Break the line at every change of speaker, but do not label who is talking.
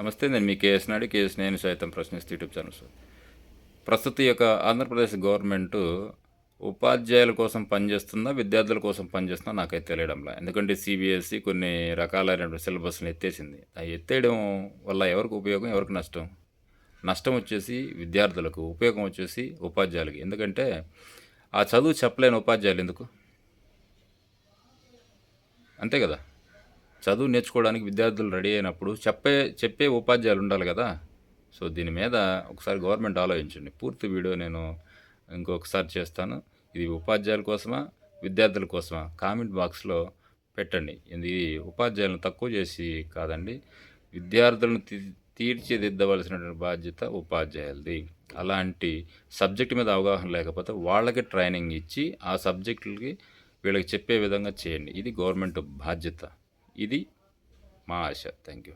నమస్తే నేను మీ KS Naidu. KS నేను సైతం ప్రశ్నిస్తూ యూట్యూబ్ ఛానల్ సార్. ప్రస్తుత యొక్క ఆంధ్రప్రదేశ్ గవర్నమెంట్ ఉపాధ్యాయుల కోసం పనిచేస్తుందా విద్యార్థుల కోసం పనిచేస్తుందా నాకైతే తెలియడంలా. ఎందుకంటే సిబిఎస్ఈ కొన్ని రకాలైనటువంటి సిలబస్ని ఎత్తేసింది. ఆ ఎత్తేయడం వల్ల ఎవరికి ఉపయోగం ఎవరికి నష్టం? నష్టం వచ్చేసి విద్యార్థులకు ఉపయోగం వచ్చేసి ఉపాధ్యాయులకి. ఎందుకంటే ఆ చదువు చెప్పలేని ఉపాధ్యాయులు ఎందుకు? అంతే కదా? చదువు నేర్చుకోవడానికి విద్యార్థులు రెడీ అయినప్పుడు చెప్పే చెప్పే ఉపాధ్యాయులు ఉండాలి కదా. సో దీని మీద ఒకసారి గవర్నమెంట్ ఆలోచించండి. పూర్తి వీడియో నేను ఇంకొకసారి చేస్తాను. ఇది ఉపాధ్యాయుల కోసమా విద్యార్థుల కోసమా? కామెంట్ బాక్స్లో పెట్టండి. ఇది ఉపాధ్యాయులను తక్కువ చేసి కాదండి విద్యార్థులను తీ- తీర్చిదిద్దవలసినటువంటి బాధ్యత ఉపాధ్యాయులది. అలాంటి సబ్జెక్ట్ మీద అవగాహన లేకపోతే వాళ్ళకి ట్రైనింగ్ ఇచ్చి ఆ సబ్జెక్టులకి వీళ్ళకి చెప్పే విధంగా చేయండి. ఇది గవర్నమెంట్ బాధ్యత. ఇది మా ఆశ. Thank you